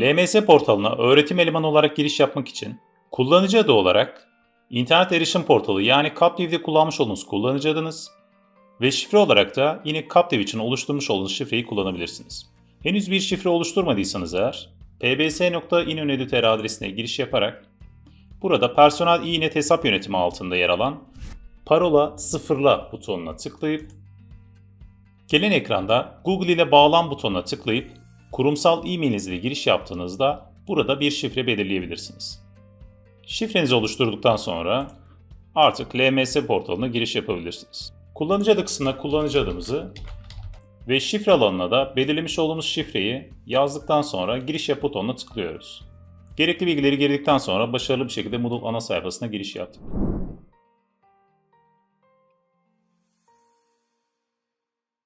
LMS portalına öğretim elemanı olarak giriş yapmak için kullanıcı adı olarak internet erişim portalı yani Captive'de kullanmış olduğunuz kullanıcı adınız ve şifre olarak da yine Captive için oluşturmuş olduğunuz şifreyi kullanabilirsiniz. Henüz bir şifre oluşturmadıysanız eğer pbs.inönedüter adresine giriş yaparak burada personel inet hesap yönetimi altında yer alan parola sıfırla butonuna tıklayıp gelen ekranda Google ile bağlan butonuna tıklayıp kurumsal e-mailinizle giriş yaptığınızda burada bir şifre belirleyebilirsiniz. Şifrenizi oluşturduktan sonra artık LMS portalına giriş yapabilirsiniz. Kullanıcı adı kısmına kullanıcı adımızı ve şifre alanına da belirlemiş olduğumuz şifreyi yazdıktan sonra giriş yap butonuna tıklıyoruz. Gerekli bilgileri girdikten sonra başarılı bir şekilde Moodle ana sayfasına giriş yaptık.